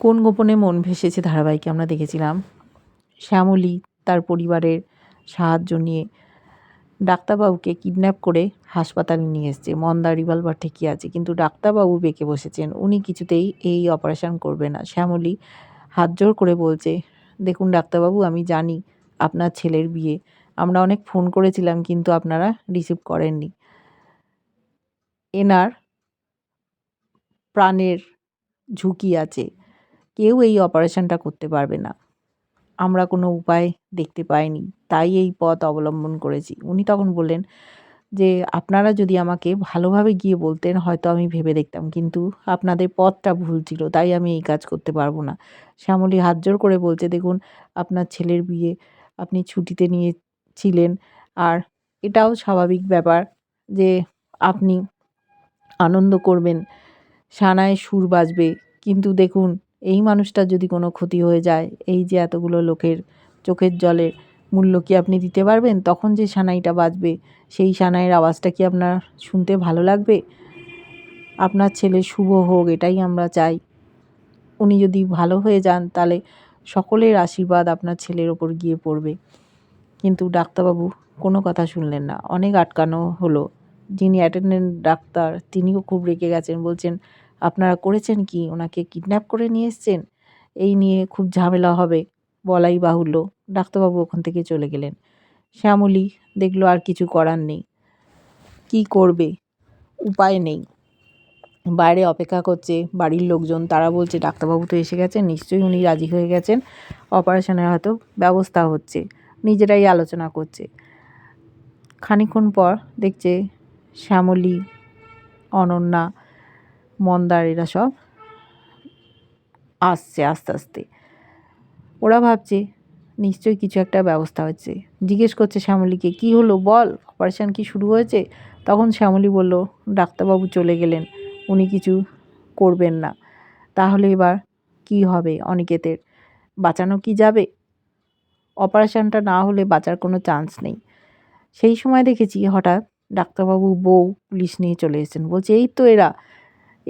কোন গোপনে মন ভেসেছে ধারাবাহিকে আমরা দেখেছিলাম? শ্যামলী তার পরিবারের সাহায্য নিয়ে ডাক্তারবাবুকে কিডন্যাপ করে হাসপাতালে নিয়ে এসছে। মন্দা রিভলভার ঠিকই আছে, কিন্তু ডাক্তারবাবু বেঁকে বসেছেন। উনি কিছুতেই এই অপারেশন করবে না। শ্যামলী হাত জোর করে বলছে, দেখুন ডাক্তারবাবু, আমি জানি আপনার ছেলের বিয়ে। আমরা অনেক ফোন করেছিলাম, কিন্তু আপনারা রিসিভ করেননি। এনার প্রাণের ঝুঁকি আছে। কেউ এই অপারেশনটা করতে পারবে না। আমরা কোনো উপায় দেখতে পাইনি, তাই এই পথ অবলম্বন করেছি। উনি তখন বললেন যে, আপনারা যদি আমাকে ভালোভাবে গিয়ে বলতেন, হয়তো আমি ভেবে দেখতাম, কিন্তু আপনাদের পথটা ভুল ছিল, তাই আমি এই কাজ করতে পারব না। শ্যামলী হাত জোর করে বলছে, দেখুন, আপনার ছেলের বিয়ে, আপনি ছুটিতে নিয়েছিলেন, আর এটাও স্বাভাবিক ব্যাপার যে, আপনি আনন্দ করবেন, সানায় সুর বাজবে, কিন্তু দেখুন এই মানুষটার যদি কোনো ক্ষতি হয়ে যায়, এই যে এতগুলো লোকের চোখের জলের মূল্য কি আপনি দিতে পারবেন? তখন যে সানাইটা বাজবে, সেই সানাইয়ের আওয়াজটা কি আপনার শুনতে ভালো লাগবে? আপনার ছেলে শুভ হোক, এটাই আমরা চাই। উনি যদি ভালো হয়ে যান, তাহলে সকলের আশীর্বাদ আপনার ছেলের ওপর গিয়ে পড়বে। কিন্তু ডাক্তারবাবু কোনো কথা শুনলেন না। অনেক আটকানো হলো। যিনি অ্যাটেন্ডেন্ট ডাক্তার, তিনিও খুব রেগে গেছেন। বলছেন আপনারা করেছেন কি? ওনাকে কিডন্যাপ করে নিয়ে এসছেন? এই নিয়ে খুব ঝামেলা হবে, বলাই বাহুল্য। ডাক্তারবাবু ওখান থেকে চলে গেলেন। শ্যামলী দেখল আর কিছু করার নেই। কি করবে? উপায় নেই। বাইরে অপেক্ষা করছে বাড়ির লোকজন। তারা বলছে, ডাক্তারবাবু তো এসে গেছেন, নিশ্চয়ই উনি রাজি হয়ে গেছেন। অপারেশনের হয়তো ব্যবস্থা হচ্ছে। নিজেরাই আলোচনা করছে। খানিক্ষণ পর দেখছে শ্যামলী, অনন্যা মন্দার এরা সব আসছে, আস্তে আস্তে। ওরা ভাবছে, নিশ্চয়ই কিছু একটা ব্যবস্থা হচ্ছে। জিজ্ঞেস করছে শ্যামলীকে, কি হলো বল? অপারেশান কি শুরু হয়েছে? তখন শ্যামলী বলল, ডাক্তারবাবু চলে গেলেন, উনি কিছু করবেন না। তাহলে এবার কি হবে অনিকেতের? বাঁচানো কি যাবে? অপারেশানটা না হলে বাঁচার কোনো চান্স নেই। সেই সময় দেখেছি হঠাৎ ডাক্তারবাবু বউ পুলিশ নিয়ে চলে এসেছেন। বলছে, এই তো এরা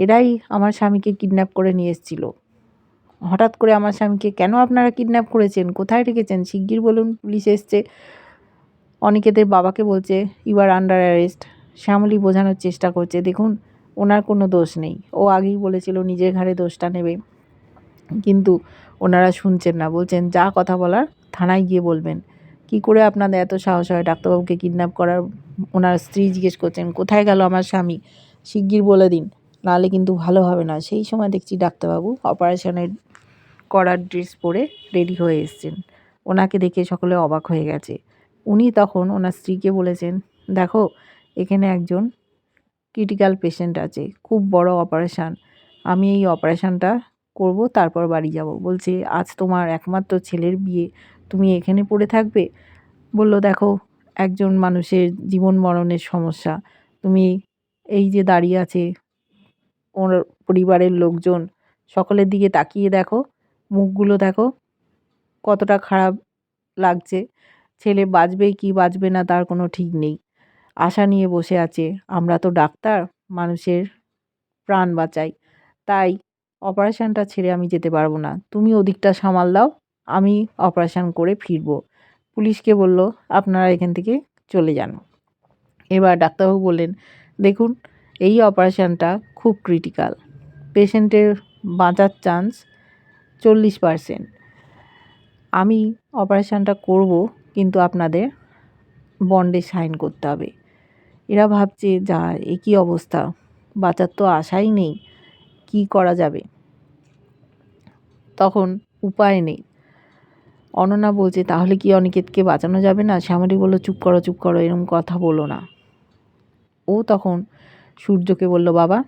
এরাই আমার স্বামীকে কিডন্যাপ করে নিয়ে এসেছিল। হঠাৎ করে আমার স্বামীকে কেন আপনারা কিডন্যাপ করেছেন? কোথায় রেখেছেন? শিগগির বলুন, পুলিশ এসছে। অনিকেতের বাবাকে বলছে you are under arrest Shyamali বোঝানোর চেষ্টা করছে। দেখুন, ওনার কোনো দোষ নেই। ও আগেই বলেছিল, নিজের ঘাড়ে দোষটা নেবে। কিন্তু ওনারা শুনছেন না। বলছেন, যা কথা বলার, থানায় গিয়ে বলবেন। কি করে আপনাদের এত সাহস হয় ডাক্তারবাবুকে কিডন্যাপ করার? ওনার স্ত্রী জিজ্ঞেস করছেন, কোথায় গেল আমার স্বামী? শিগগির বলে দিন। নাহলে কিন্তু ভালো হবে না। সেই সময় দেখছি ডাক্তারবাবু অপারেশনের করার ড্রেস পরে রেডি হয়ে এসছেন। ওনাকে দেখে সকলে অবাক হয়ে গেছে। উনি তখন ওনার স্ত্রীকে বলেছেন, দেখো, এখানে একজন ক্রিটিক্যাল পেশেন্ট আছে, খুব বড় অপারেশান। আমি এই অপারেশানটা করব, তারপর বাড়ি যাব। বলছে, আজ তোমার একমাত্র ছেলের বিয়ে। তুমি এখানে পড়ে থাকবে? বলল, দেখো, একজন মানুষের জীবন মরণের সমস্যা। তুমি এই যে দাঁড়িয়ে আছে ওর পরিবারের লোকজন, সকলের দিকে তাকিয়ে দেখো, মুখগুলো দেখো, কতটা খারাপ লাগছে। ছেলে বাঁচবে কি বাঁচবে না তার কোনো ঠিক নেই। আশা নিয়ে বসে আছে, আমরা তো ডাক্তার, মানুষের প্রাণ বাঁচাই। তাই অপারেশানটা ছেড়ে আমি যেতে পারব না। তুমি ওদিকটা সামাল দাও, আমি অপারেশান করে ফিরবো। পুলিশকে বলল, আপনারা এখান থেকে চলে যান। এবার ডাক্তারবাবু বললেন, দেখুন এই অপারেশানটা খুব ক্রিটিক্যাল। পেশেন্টের বাঁচার চান্স চল্লিশ পারসেন্ট। আমি অপারেশানটা করব, কিন্তু আপনাদের বন্ডে সাইন করতে হবে। এরা ভাবছে, যা এ কী অবস্থা। বাঁচার তো আশাই নেই। কি করা যাবে? তখন উপায় নেই। অননা বলছে, তাহলে কি অনিকেতকে বাঁচানো যাবে না? শ্যামলী বলল, চুপ করো চুপ করো এরকম কথা বলো না। ও তখন সূর্যকে বলল, বাবা,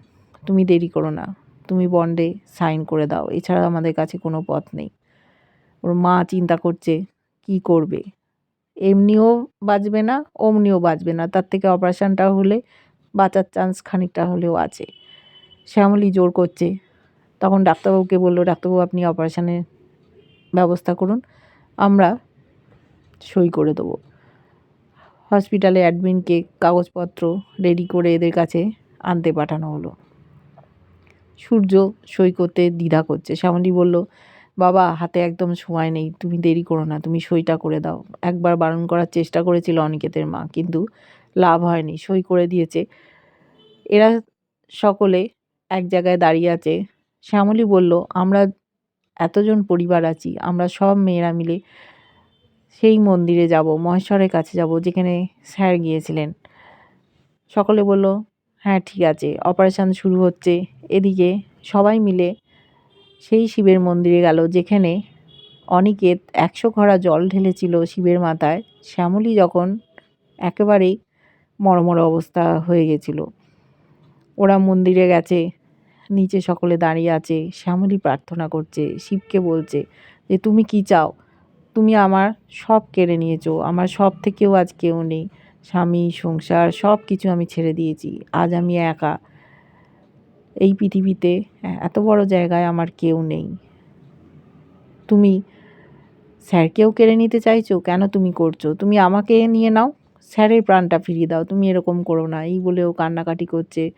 তুমি দেরি করো না। তুমি বন্ডে সাইন করে দাও। এছাড়া আমাদের কাছে কোনো পথ নেই। ওর মা চিন্তা করছে, কি করবে? এমনিও বাঁচবে না, অমনিও বাঁচবে না। তার থেকে অপারেশানটা হলে, বাঁচার চান্স খানিকটা হলেও আছে। শ্যামলী জোর করছে। তখন ডাক্তারবাবুকে বলল, ডাক্তারবাবু, আপনি অপারেশানের ব্যবস্থা করুন। আমরা সই করে দেবো। হসপিটালে অ্যাডমিনকে কাগজপত্র রেডি করে এদের কাছে আনতে পাঠানো হলো। সূর্য সই করতে দ্বিধা করছে। শ্যামলী বলল, বাবা, হাতে একদম সময় নেই। তুমি দেরি করো না। তুমি সইটা করে দাও। একবার বারণ করার চেষ্টা করেছিল অনিকেতের মা, কিন্তু লাভ হয়নি। সই করে দিয়েছে। এরা সকলে এক জায়গায় দাঁড়িয়ে আছে। শ্যামলী বলল, আমরা এতজন পরিবার আছি। আমরা সব মেয়েরা মিলে সেই মন্দিরে যাব, মহেশ্বরের কাছে যাব, যেখানে স্যার গিয়েছিলেন। সকলে বলল হ্যাঁ ঠিক আছে, অপারেশান শুরু হচ্ছে। এদিকে সবাই মিলে সেই শিবের মন্দিরে গেল, যেখানে অনিকেত একশো ঘড়া জল ঢেলেছিল শিবের মাথায়। শ্যামলী যখন একেবারেই মরমর অবস্থা হয়ে গেছিল। ওরা মন্দিরে গেছে, নিচে সকলে দাঁড়িয়ে আছে। শ্যামলী প্রার্থনা করছে, শিবকে বলছে যে, তুমি কি চাও? তুমি আমার সব কেড়ে নিয়েছো। আমার সব থেকেও আজ কেউ নেই। স্বামী, সংসার সব কিছু আমি ছেড়ে দিয়েছি। আজ আমি একা। এই পৃথিবীতে এত বড় জায়গায় আমার কেউ নেই। তুমি স্যারকেও কেড়ে নিতে চাইছো? কেন তুমি করছ? তুমি আমাকে নিয়ে নাও। স্যারের প্রাণটা ফিরিয়ে দাও। তুমি এরকম করো না। এই বলেও কান্নাকাটি করছে।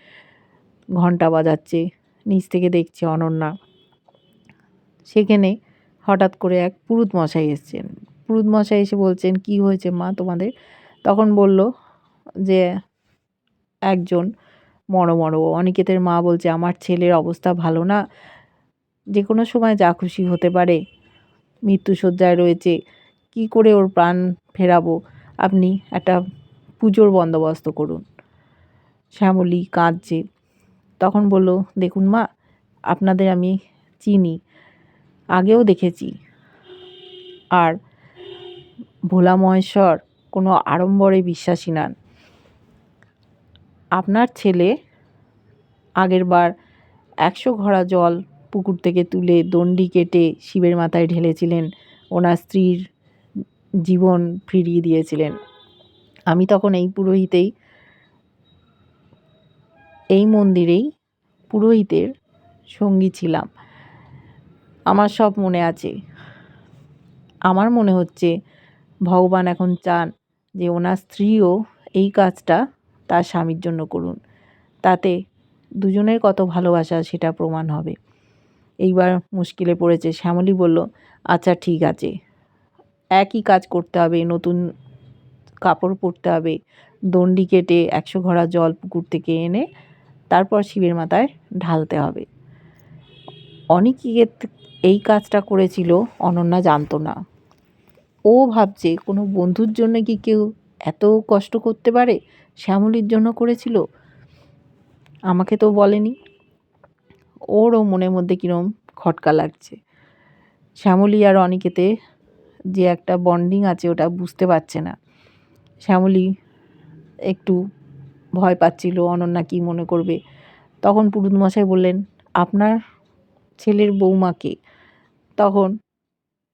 ঘণ্টা বাজাচ্ছে। নিচ থেকে দেখছে অনন্যা। সেখানে হঠাৎ করে এক পুরুত মশাই এসছেন। পুরুত মশাই এসে বলছেন, কি হয়েছে মা তোমাদের? তখন বলল যে, একজন মরো মরো। অনিকেতের মা বলছে, আমার ছেলের অবস্থা ভালো না। যে কোনো সময় যা খুশি হতে পারে। মৃত্যুসজ্জায় রয়েছে। কি করে ওর প্রাণ ফেরাবো? আপনি একটা পুজোর বন্দোবস্ত করুন শ্যামলী কাঁদছে। তখন বলল, দেখুন মা, আপনাদের আমি চিনি। আগেও দেখেছি। আর ভোলা মহেশ্বর কোনো আড়ম্বরে বিশ্বাসী নান। আপনার ছেলে আগের বার একশো ঘড়া জল পুকুর থেকে তুলে দণ্ডি কেটে শিবের মাথায় ঢেলেছিলেন। ওনার স্ত্রীর জীবন ফিরিয়ে দিয়েছিলেন। আমি তখন এই পুরোহিতেই, এই মন্দিরেই পুরোহিতের সঙ্গী ছিলাম। আমার সব মনে আছে। আমার মনে হচ্ছে ভগবান এখন চান যে ওনার স্ত্রীও এই কাজটা তার স্বামীর জন্য করুন। তাতে দুজনের কত ভালোবাসা সেটা প্রমাণ হবে। এইবার মুশকিলে পড়েছে, শ্যামলী বলল আচ্ছা ঠিক আছে। একই কাজ করতে হবে, নতুন কাপড় পরতে হবে, দণ্ডি কেটে একশো ঘোড়া জল পুকুর থেকে এনে তারপর শিবের মাথায় ঢালতে হবে। অনেকের এই কাজটা করেছিল, অনন্যা জানতো না। ও ভাবছে, কোনো বন্ধুর জন্য কি কেউ এত কষ্ট করতে পারে? শ্যামলির জন্য করেছিল? আমাকে তো বলেনি। ওরও মনের মধ্যে কীরম খটকা লাগছে। শ্যামলী আর অনিকেতে যে একটা বন্ডিং আছে, ওটা বুঝতে পারছে না। শ্যামলী একটু ভয় পাচ্ছিল, অনন্যা কী মনে করবে? তখন পুরুত মশাই বললেন, আপনার ছেলের বৌমাকে তখন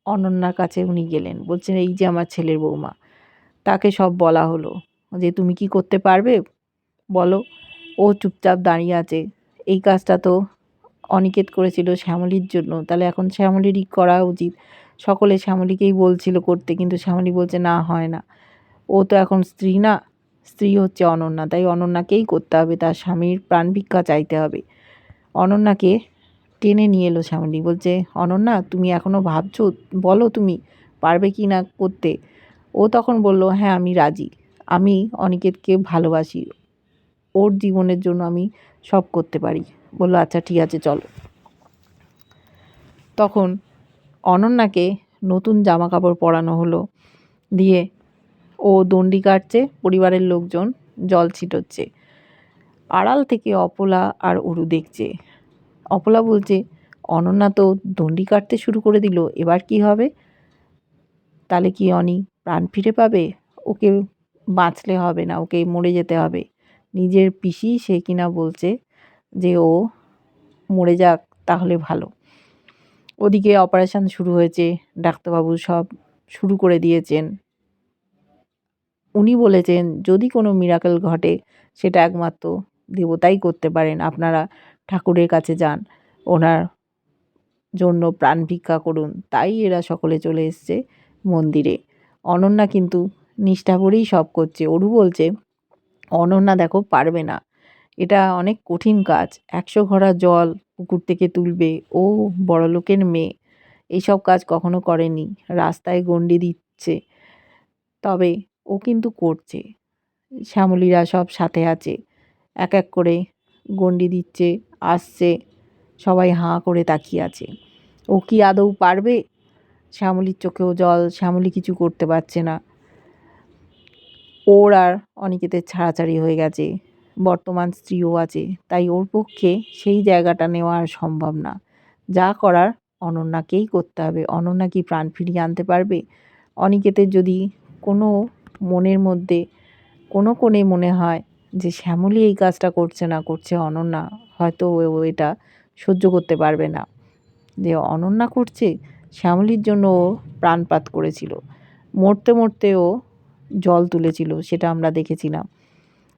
অনন্যার কাছে উনি গেলেন, বলছেন, এই যে আমার ছেলের বৌমা। তাকে সব বলা হলো, যে, তুমি কি করতে পারবে? বলো, ও চুপচাপ দাঁড়িয়ে আছে। এই কাজটা তো অনিকেত করেছিল শ্যামলির জন্য। তাহলে এখন শ্যামলিরই করা উচিত। সকলে শ্যামলিকেই বলছিল করতে, কিন্তু শ্যামলি বলছে, না, হয় না। ও তো এখন স্ত্রী না। স্ত্রী হচ্ছে অনন্যা। তাই অনন্যাকেই করতে হবে। তার স্বামীর প্রাণ ভিক্ষা চাইতে হবে। অনন্যাকে টেনে নিয়ে এলো শ্যামলী। বলছে, অনন্যা, তুমি এখনও ভাবছ, বলো তুমি, পারবে কি না করতে? ও তখন বলল হ্যাঁ আমি রাজি। আমি অনিকেতকে ভালোবাসি। ওর জীবনের জন্য আমি সব করতে পারি। বলল আচ্ছা ঠিক আছে, চলো। তখন অনন্যাকে নতুন জামা কাপড় পরানো হলো। দিয়ে ও দণ্ডি কাটছে, পরিবারের লোকজন জল ছিটোচ্ছে। আড়াল থেকে অপলা আর অরু দেখছে। অপলা বলছে, অনন্যা তো দণ্ডি কাটতে শুরু করে দিল, এবার কি হবে? তাহলে কি অনি প্রাণ ফিরে পাবে? ওকে বাঁচলে হবে না, ওকে মরে যেতে হবে। নিজের পিসি সে কিনা বলছে যে ও মরে যাক, তাহলে ভালো। ওদিকে অপারেশান শুরু হয়েছে, ডাক্তারবাবু সব শুরু করে দিয়েছেন। উনি বলেছেন, যদি কোনো মিরাকেল ঘটে, সেটা একমাত্র দেবতাই করতে পারেন। আপনারা ঠাকুরের কাছে যান। ওনার জন্য প্রাণ ভিক্ষা করুন। তাই এরা সকলে চলে এসছে মন্দিরে। অনন্যা কিন্তু নিষ্ঠা করেই সব করছে। অরু বলছে, অনন্যা দেখো, পারবে না। এটা অনেক কঠিন কাজ। একশো ঘড়া জল পুকুর থেকে তুলবে। ও বড়লোকের মেয়ে। এইসব কাজ কখনো করেনি। রাস্তায় গণ্ডি দিচ্ছে। তবে ও কিন্তু করছে। শ্যামলীরা সব সাথে আছে। এক এক করে গণ্ডি দিচ্ছে। আসছে, সবাই হাঁ করে তাকিয়ে আছে। ও কি আদৌ পারবে? শ্যামলির চোখেও জল, শ্যামলী কিছু করতে পারছে না। ওর আর অনিকেতের ছাড়াছাড়ি হয়ে গেছে। বর্তমান স্ত্রীও আছে, তাই ওর পক্ষে সেই জায়গাটা নেওয়া আর সম্ভব না। যা করার অনন্যাকেই করতে হবে। অনন্যা কি প্রাণ ফিরিয়ে আনতে পারবে? অনিকেতের যদি কোনো মনের মধ্যে, কোনো কোণে মনে হয় যে শ্যামলী এই কাজটা করছে না, করছে অনন্যা হয়তো ও এটা সহ্য করতে পারবে না। যে অনন্যা করছে, শ্যামলীর জন্য ও প্রাণপাত করেছিল। মরতে মরতে ও জল তুলেছিল, সেটা আমরা দেখেছিলাম।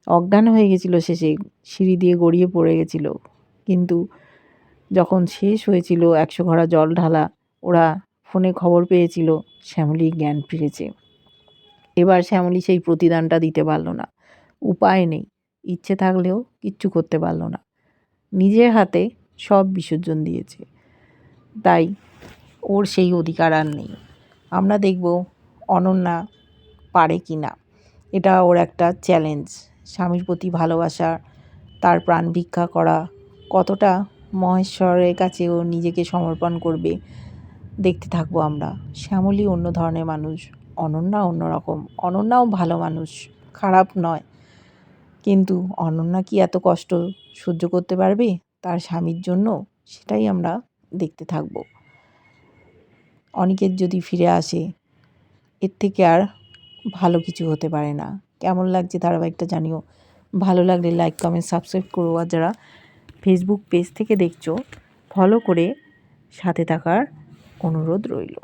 অজ্ঞান হয়ে গেছিল শেষে, সিঁড়ি দিয়ে গড়িয়ে পড়ে গেছিল। কিন্তু যখন শেষ হয়েছিল, একশো ঘড়া জল ঢালা, ওরা ফোনে খবর পেয়েছিল, শ্যামলী জ্ঞান ফিরেছে। এবার শ্যামলী সেই প্রতিদানটা দিতে পারল না। উপায় নেই, ইচ্ছে থাকলেও কিচ্ছু করতে পারল না। নিজের হাতে সব বিসর্জন দিয়েছে। তাই ওর সেই অধিকার আর নেই। আমরা দেখব অনন্যা পারে কি না। এটা ওর একটা চ্যালেঞ্জ স্বামীর প্রতি ভালোবাসা, তার প্রাণ ভিক্ষা করা, কতটা মহেশ্বরের কাছে ও নিজেকে সমর্পণ করবে, দেখতে থাকব আমরা। শ্যামলী অন্য ধরনের মানুষ, অনন্যা অন্যরকম। অনন্যাও ভালো মানুষ, খারাপ নয়। কিন্তু অনন্যা কি এত কষ্ট সহ্য করতে পারবে? তার স্বামীর জন্য সেটাই আমরা দেখতে থাকব। অনিকেত যদি ফিরে আসে, এর থেকে আর ভালো কিছু হতে পারে না। কেমন লাগছে ধারাবাহিকটা জানিও। ভালো লাগলে লাইক কমেন্ট সাবস্ক্রাইব করো। আর যারা ফেসবুক পেজ থেকে দেখছ ফলো করে সাথে থাকার অনুরোধ রইল।